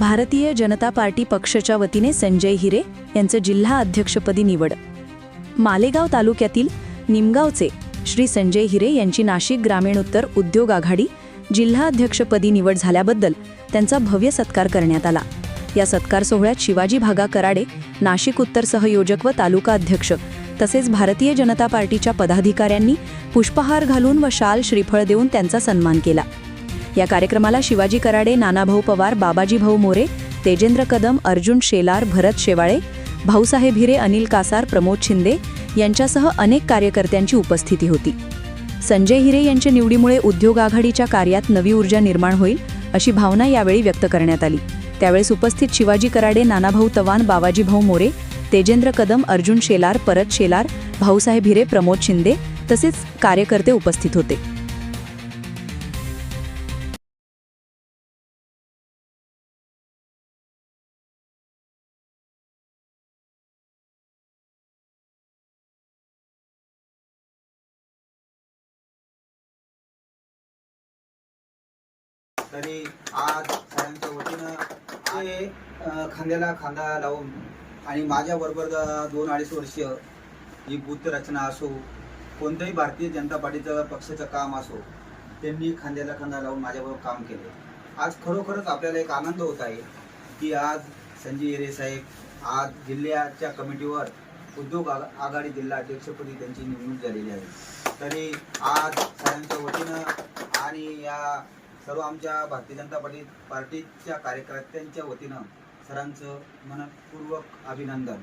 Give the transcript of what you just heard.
Bharatiya Janata party पक्षाच्या वतीने संजय हिरे यांचं जिल्हा अध्यक्षपदी निवड. मालेगाव तालुक्यातील निमगावचे श्री संजय हिरे यांची नाशिक ग्रामीण उत्तर उद्योग आघाडी जिल्हा अध्यक्षपदी निवड झाल्याबद्दल त्यांचा भव्य सत्कार करण्यात आला. या सत्कार सोहळ्यात शिवाजी भागा कराडे नाशिक उत्तर सहयोजक व तालुका अध्यक्ष तसेच भारतीय जनता पार्टीच्या पदाधिकाऱ्यांनी पुष्पहार घालून व शाल श्रीफळ देऊन त्यांचा सन्मान केला. या कार्यक्रमाला शिवाजी कराडे नानाभाऊ पवार बाबाजी भाऊ मोरे तेजेंद्र कदम अर्जुन शेलार भरत शेवाळे भाऊसाहेब हिरे अनिल कासार प्रमोद शिंदे यांच्यासह अनेक कार्यकर्त्यांची उपस्थिती होती. संजय हिरे यांच्या निवडीमुळे उद्योग आघाडीच्या कार्यात नवी ऊर्जा निर्माण होईल अशी भावना यावेळी व्यक्त करण्यात आली. त्यावेळेस उपस्थित शिवाजी कराडे नानाभाऊ तवान बाबाजी भाऊ मोरे तेजेंद्र कदम अर्जुन शेलार परत शेलार भाऊसाहेब हिरे प्रमोद शिंदे तसेच कार्यकर्ते उपस्थित होते. तरी आज सरांच्या वतीनं आणि खांद्याला खांदा लावून आणि माझ्याबरोबर दोन अडीच वर्ष ही बुद्ध रचना असो कोणतंही भारतीय जनता पार्टीचं पक्षाचं काम असो त्यांनी खांद्याला खांदा लावून माझ्याबरोबर काम केलं. आज खरोखरच आपल्याला एक आनंद होत आहे की आज संजय हिरे साहेब आज जिल्ह्याच्या कमिटीवर उद्योग आ आघाडी जिल्हा अध्यक्षपदी त्यांची नेमणूक झालेली आहे. तरी आज सरांच्या वतीनं आणि या सर्व आमच्या भारतीय जनता पार्टी पार्टीच्या कार्यकर्त्यांच्या वतीनं सरांचं मनपूर्वक अभिनंदन.